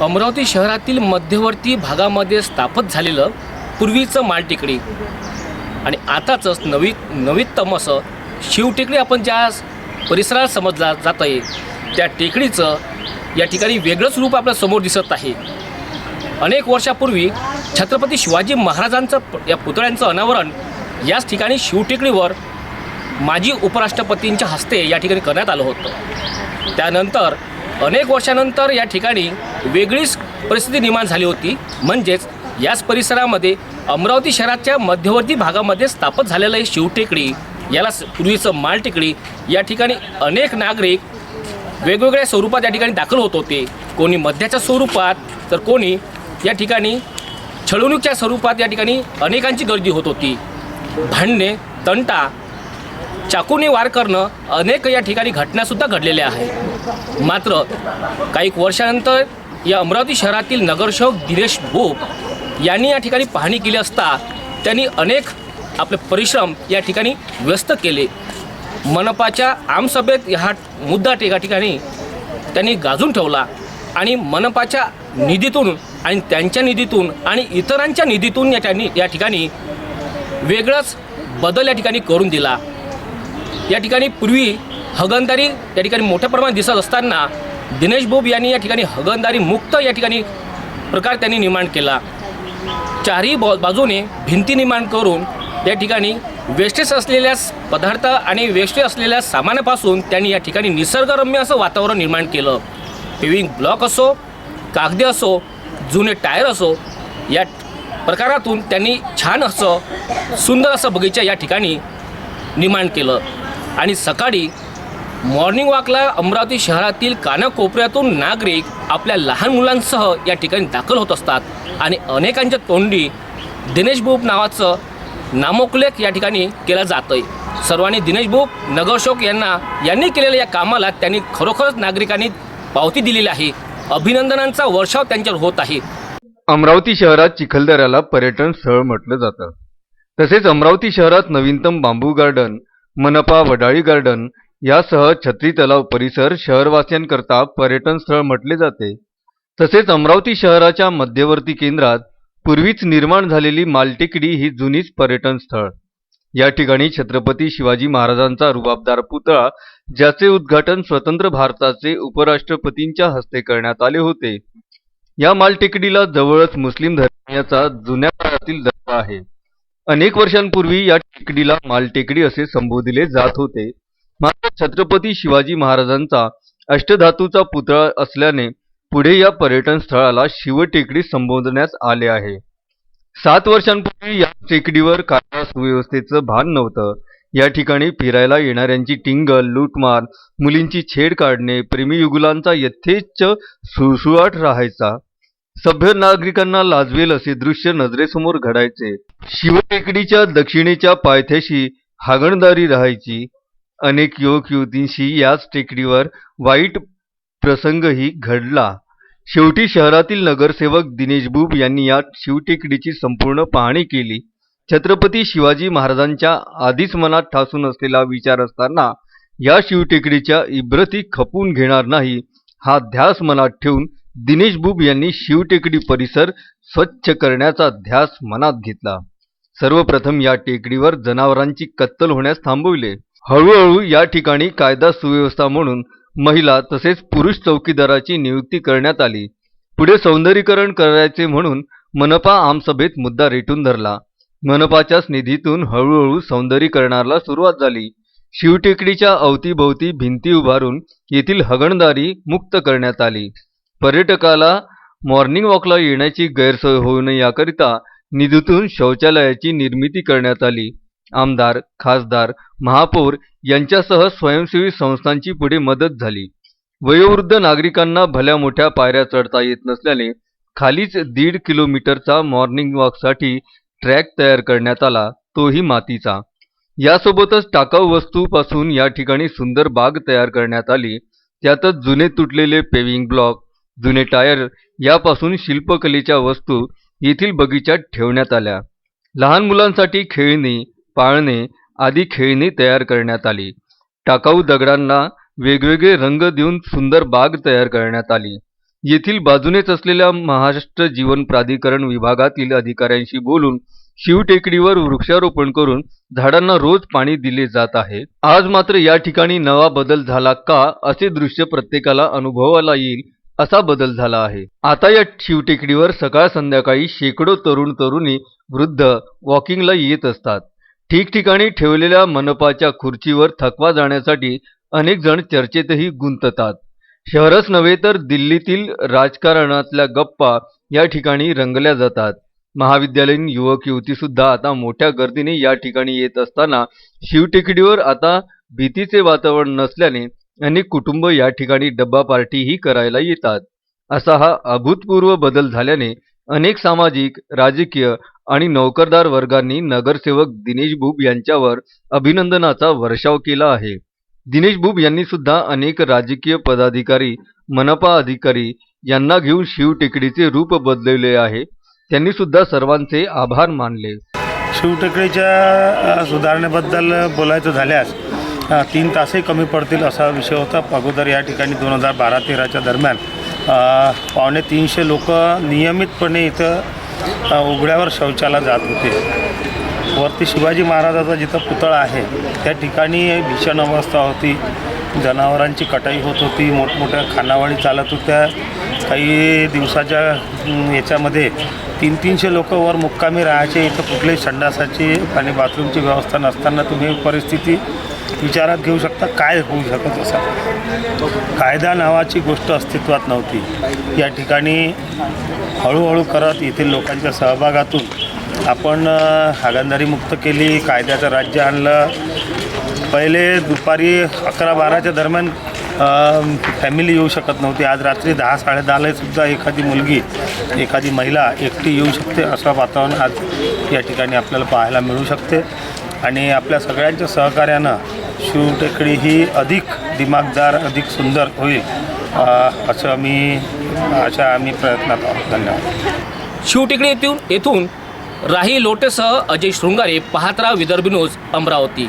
अमरावती शहरातील मध्यवर्ती भागामध्ये स्थापित झालेलं पूर्वीचं मालटेकडी. आणि आताचंच नवी नवीनतम असं शिवटेकडी आपण ज्या परिसरात समजला जात आहे त्या टेकडीचं या ठिकाणी वेगळंच रूप आपल्यासमोर दिसत आहे. अनेक वर्षापूर्वी छत्रपती शिवाजी महाराजांचं या पुतळ्यांचं अनावरण याच ठिकाणी शिवटेकडीवर माजी उपराष्ट्रपतींच्या हस्ते या ठिकाणी करण्यात आलं होतं. त्यानंतर अनेक वर्षानंतर या ठिकाणी वेगळीच परिस्थिती निर्माण झाली होती. म्हणजेच याच परिसरामध्ये अमरावती शहराच्या मध्यवर्ती भागामध्ये स्थापित झालेलं हे शिवटेकडी याला पूर्वीचं मालटेकडी या ठिकाणी अनेक नागरिक वेगवेगळ्या स्वरूपात या ठिकाणी दाखल होत होते. कोणी मध्याच्या स्वरूपात तर कोणी या ठिकाणी छळवणुकीच्या स्वरूपात या ठिकाणी अनेकांची गर्दी होत होती. भांडणे तंटा चाकूने वार करणं अनेक या ठिकाणी घटनासुद्धा घडलेल्या आहेत. मात्र काही वर्षानंतर या अमरावती शहरातील नगरसेवक दिनेश भोप यांनी या ठिकाणी पाहणी केली असता त्यांनी अनेक आपले परिश्रम या ठिकाणी व्यस्त केले. मनपाच्या आमसभेत हा मुद्दा एका ठिकाणी त्यांनी गाजून ठेवला आणि मनपाच्या निधीतून आणि त्यांच्या निधीतून आणि इतरांच्या निधीतून या त्यांनी या ठिकाणी वेगळंच बदल या ठिकाणी करून दिला. या ठिकाणी पूर्वी हगणदारी या ठिकाणी मोठ्या प्रमाणात दिसत असताना दिनेश बोब यांनी या ठिकाणी हगणदारी मुक्त या ठिकाणी प्रकार त्यांनी निर्माण केला. चारही बा बाजूने भिंती निर्माण करून या ठिकाणी वेस्टेज असलेल्या पदार्थ आणि वेस्टेज असलेल्या सामानापासून त्यांनी या ठिकाणी निसर्गरम्य असं वातावरण निर्माण केलं. पेविंग ब्लॉक असो कागदे असो जुने टायर असो या प्रकारातून त्यांनी छान असं सुंदर असं बगीचा या ठिकाणी निर्माण केलं. आणि सकाळी मॉर्निंग वॉकला अमरावती शहरातील कानाकोपऱ्यातून नागरिक आपल्या लहान मुलांसह या ठिकाणी दाखल होत असतात. आणि अनेकांच्या तोंडी दिनेश बुप नावाचं नामोल्लेख या ठिकाणी केला जातं आहे सर्वांनी दिनेश बुप नगरशोक यांना यांनी केलेल्या या कामाला त्यांनी खरोखरच नागरिकांनी पावती दिलेली आहे. अभिनंदनांचा वर्षाव त्यांच्यावर होत आहे. अमरावती शहरात चिखलदऱ्याला पर्यटन स्थळ म्हटलं जातं. तसेच अमरावती शहरात नवीनतम बांबू गार्डन मनपा वडाळी गार्डन यासह छत्री तलाव परिसर शहरवासियांकरता पर्यटन स्थळ म्हटले जाते. तसेच अमरावती शहराच्या मध्यवर्ती केंद्रात पूर्वीच निर्माण झालेली मालटेकडी ही जुनीच पर्यटन स्थळ. या ठिकाणी छत्रपती शिवाजी महाराजांचा रुबाबदार पुतळा ज्याचे उद्घाटन स्वतंत्र भारताचे उपराष्ट्रपतींच्या हस्ते करण्यात आले होते. या मालटेकडीला जवळच मुस्लिम धर्मियाचा जुन्या काळातील दर्जा आहे. अनेक वर्षांपूर्वी या टेकडीला मालटेकडी असे संबोधिले जात होते. मात्र छत्रपती शिवाजी महाराजांचा अष्टधातूचा पुतळा असल्याने पुढे या पर्यटन स्थळाला शिवटेकडी संबोधण्यात आले आहे. सात वर्षांपूर्वी या टेकडीवर कायदा सुव्यवस्थेचं भान नव्हतं. या ठिकाणी फिरायला येणाऱ्यांची टिंगल लूटमार मुलींची छेड काढणे प्रेमीयुगुलांचा यथेच्छ सुळसुळाट राहायचा. सभ्य नागरिकांना लाजवेल असे दृश्य नजरेसमोर घडायचे. शिवटेकडीच्या दक्षिणेच्या पायथ्याशी हागणदारी राहायची. अनेक युवक युवतींशी याच टेकडीवर वाईट प्रसंगही घडला. शेवटी शहरातील नगरसेवक दिनेश बुब यांनी या शिवटेकडीची संपूर्ण पाहणी केली. छत्रपती शिवाजी महाराजांच्या आधीच मनात ठासून असलेला विचार असताना या शिवटेकडीच्या इब्रती खपून घेणार नाही हा ध्यास मनात ठेवून दिनेश बुब यांनी शिवटेकडी परिसर स्वच्छ करण्याचा ध्यास मनात घेतला. सर्वप्रथम या टेकडीवर जनावरांची कत्तल होण्यास थांबविले. हळूहळू या ठिकाणी कायदा सुव्यवस्था म्हणून महिला तसेच पुरुष चौकीदाराची नियुक्ती करण्यात आली. पुढे सौंदर्यीकरण करायचे म्हणून मनपा आमसभेत मुद्दा रेटून धरला. मनपाच्याच निधीतून हळूहळू सौंदर्यीकरणाला सुरुवात झाली. शिवटेकडीच्या अवतीभोवती भिंती उभारून येथील हगणदारी मुक्त करण्यात आली. पर्यटकाला मॉर्निंग वॉकला येण्याची गैरसोय होऊ नये याकरिता निधीतून शौचालयाची निर्मिती करण्यात आली. आमदार खासदार महापौर यांच्यासह स्वयंसेवी संस्थांची पुढे मदत झाली. वयोवृद्ध नागरिकांना भल्या मोठ्या पायऱ्या चढता येत नसल्याने खालीच दीड किलोमीटरचा मॉर्निंग वॉकसाठी ट्रॅक तयार करण्यात आला तोही मातीचा. यासोबतच टाकाऊ वस्तूपासून या ठिकाणी सुंदर बाग तयार करण्यात आली. त्यातच जुने तुटलेले पेविंग ब्लॉक जुने टायर यापासून शिल्पकलेच्या वस्तू येथील बगीच्यात ठेवण्यात आल्या. लहान मुलांसाठी खेळणी पाळणे आदी खेळणी तयार करण्यात आली. टाकाऊ दगडांना वेगवेगळे रंग देऊन सुंदर बाग तयार करण्यात आली. येथील बाजूनेच असलेल्या महाराष्ट्र जीवन प्राधिकरण विभागातील अधिकाऱ्यांशी बोलून शिवटेकडीवर वृक्षारोपण करून झाडांना रोज पाणी दिले जात आहे. आज मात्र या ठिकाणी नवा बदल झाला का असे दृश्य प्रत्येकाला अनुभवाला येईल असा बदल झाला आहे. आता या शिवटेकडीवर सकाळ संध्याकाळी शेकडो तरुण तरुणी वृद्ध वॉकिंगला येत असतात. ठिकठिकाणी ठेवलेल्या मनपाच्या खुर्चीवर थकवा जाण्यासाठी अनेक जण चर्चेतही गुंततात. शहरच नव्हे तर दिल्लीतील राजकारणातल्या गप्पा या ठिकाणी रंगल्या जातात. महाविद्यालयीन युवक युवती सुद्धा आता मोठ्या गर्दीने या ठिकाणी येत असताना शिवटेकडीवर आता भीतीचे वातावरण नसल्याने अनेक कुटुंब या ठिकाणी डब्बा पार्टीही करायला येतात. असा हा अभूतपूर्व बदल झाल्याने अनेक सामाजिक राजकीय आणि नोकरदार वर्गांनी नगरसेवक दिनेश बुब यांच्यावर अभिनंदनाचा वर्षाव केला आहे. दिनेश बुब यांनी सुद्धा अनेक राजकीय पदाधिकारी मनपा अधिकारी यांना घेऊन शिवटेकडीचे रूप बदलवले आहे. त्यांनी सुद्धा सर्वांचे आभार मानले. शिवटेकडीच्या सुधारणेबद्दल बोलायचं झाल्यास तीन तासही कमी पडतील असा विषय होता. अगोदर या ठिकाणी दोन हजार बारा तेराच्या दरम्यान पावणे तीनशे लोक नियमितपणे इथं उघड्यावर शौचाला जात होते. वरती शिवाजी महाराजाचा जिथं पुतळा आहे त्या ठिकाणी भीषण अवस्था होती. जनावरांची कटाई होत होती मोठमोठ्या खानावळी चालत होत्या. काही दिवसाच्या याच्यामध्ये तीन तीनशे लोक वर मुक्कामी राहायचे. इथं कुठल्याही संडासाची आणि बाथरूमची व्यवस्था नसताना तुम्ही परिस्थिती विचारात घेऊ शकता काय होऊ शकत असं कायदा नावाची गोष्ट अस्तित्वात नव्हती. या ठिकाणी हळूहळू करत येथील लोकांच्या सहभागातून आपण अ, मुक्त केली कायद्याचं राज्य आणलं. पहिले दुपारी अकरा बाराच्या दरम्यान फॅमिली येऊ शकत नव्हती. आज रात्री दहा साडेदहालासुद्धा एखादी मुलगी एखादी महिला एकटी येऊ शकते असं वातावरण आज या ठिकाणी आपल्याला पाहायला मिळू शकते. आणि आपल्या सगळ्यांच्या सहकार्यानं शिवटेकडी ही अधिक दिमागदार अधिक सुंदर होईल असं मी अशा आम्ही प्रयत्नात आहोत. धन्यवाद. शिवटेकडी येथून येथून राही लोटेसह अजय शृंगारे पाहत्रा विदर्भ न्यूज अमरावती.